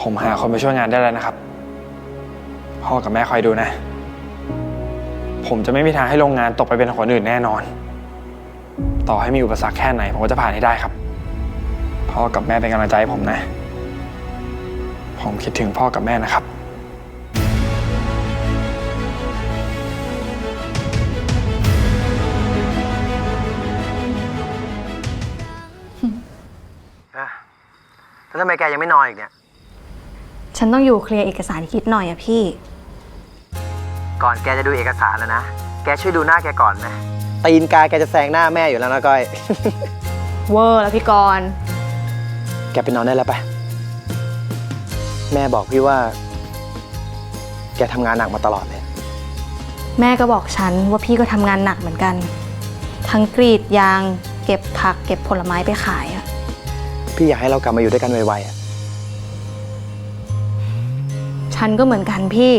ผมหาคนมาช่วยงานได้แล้วนะครับ พ่อกับแม่คอยดูนะ ผมจะไม่มีทางให้โรงงานตกไปเป็นของคนอื่นแน่นอน ต่อให้มีอุปสรรคแค่ไหน ผมก็จะผ่านให้ได้ครับ พ่อกับแม่เป็นกำลังใจให้ผมนะ ผมคิดถึงพ่อกับแม่นะครับแล้วทำไมแกยังไม่นอนอีกเนี่ย ฉันต้องอยู่เคลียร์เอกสารอีกนิดหน่อยอะพี่ ก่อนแกจะดูเอกสารแล้วนะ แกช่วยดูหน้าแกก่อนนะตีนกาแกจะแซงหน้าแม่อยู่แล้วนะก้อย เวอร์แล้วพี่กรณ์แกไปนอนได้แล้วไปะแม่บอกพี่ว่า แกทำงานหนักมาตลอดเลย แม่ก็บอกฉันว่าพี่ก็ทำงานหนักเหมือนกัน ทั้งกรีดยาง เก็บผัก เก็บผลไม้ไปขายอะพี่อยากให้เรากลับมาอยู่ด้วยกันไวๆอะ ฉันก็เหมือนกันพี่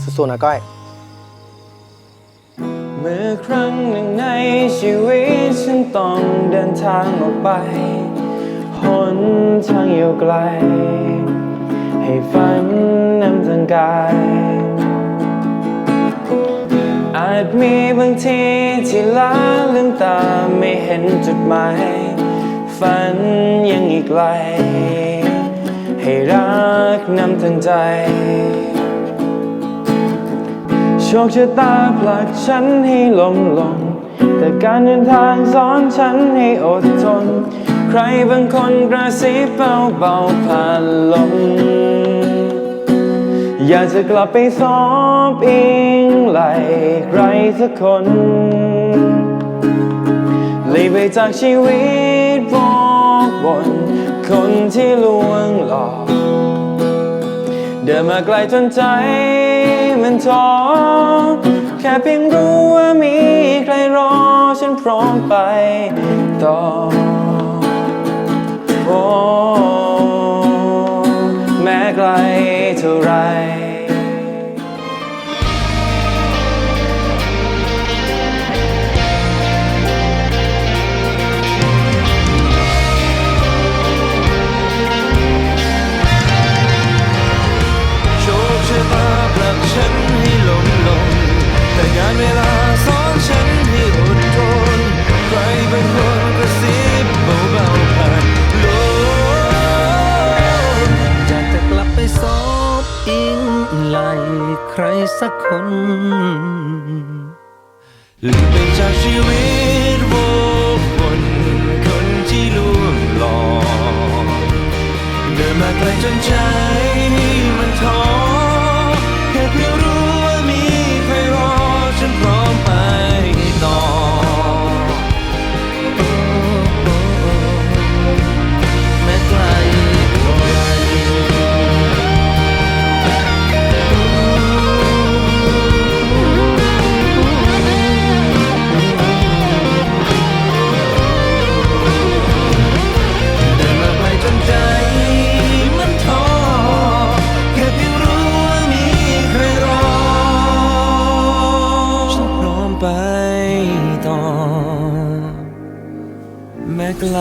สู้ๆนะก้อย เมื่อครั้งหนึ่งในชีวิตฉันต้องเดินทางออกไป หนทางยาวไกล ให้ฝันนำทางกาย อาจมีบางทีที่ล้าลืมตาไม่เห็นจุดหมาย ฝันยังอีกไกล ให้รักนำทางใจ โชคชะตาผลักฉันให้ล้มลง แต่การเดินทางสอนฉันให้อดทน ใครบางคนกระซิบเบาๆผ่านลม อยากจะกลับไปซอบอิงไหลใครสักคนหลีไปจากชีวิตว ที่ลวงหลอก เดินมาไกลจนใจมันท้อแค่เพียงรู้ว่ามีใครรอฉันพร้อมไปต่อโอ้แม้ไกลเท่าไร ใครสักคนหลีกไปจากชีวิตโวกวนคนที่ลวงหลอกเดินมาไกลจนใจ แม้ไกล